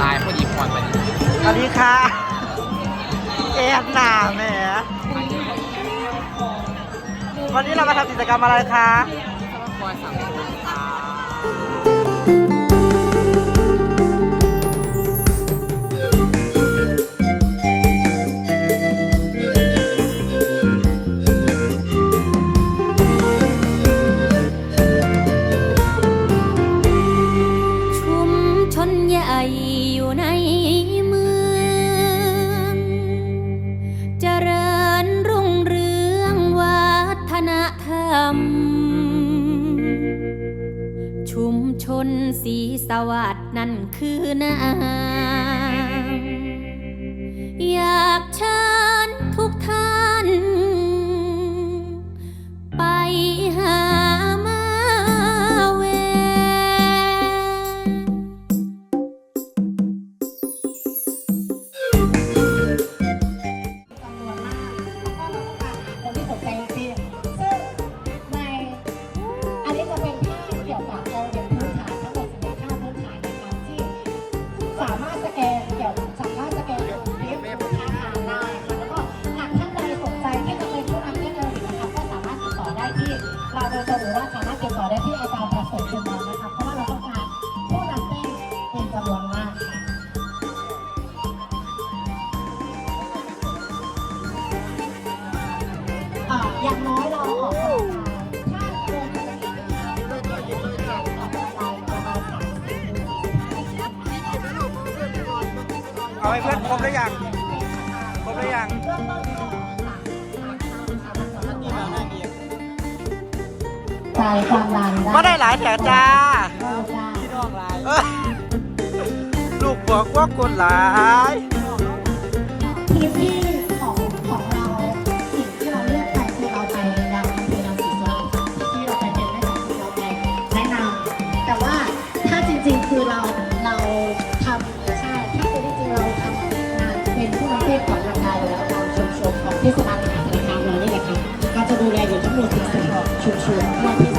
ตายพอดีควันไปสวัสดีค่ะเอ็นหนาแหมวันนี้เรามาทำกิจกรรมอะไรคะควันสังคมค่ะ ชนสีสวัสดนั่นคือนา สามารถสแกนเกี่ยวสามารถสแกนคลิปค่าทางได้ค่ะแล้วก็หากท่านใดสนใจที่จะเป็นผู้นำเทคโนโลยีนะคะก็สามารถติดต่อได้ที่เราโดยตรงหรือว่าสามารถติดต่อได้ที่อาจารย์ เอาให้เพื่อนครบหรือยังครบหรือยังเริ่มต้นที่สามสามสามสามสามใจความดันมาได้หลายแถวจ้าได้ได้เอ้ยลูกบอกว่าคนหลาย ทีมที่ ผู้นำเทศก่อนทำงานแล้วเราชุมชนของเทศบาลมหาสารคามเรานี่แหละค่ะเราจะดูแลอยู่ทั้งหมด14ชุมชน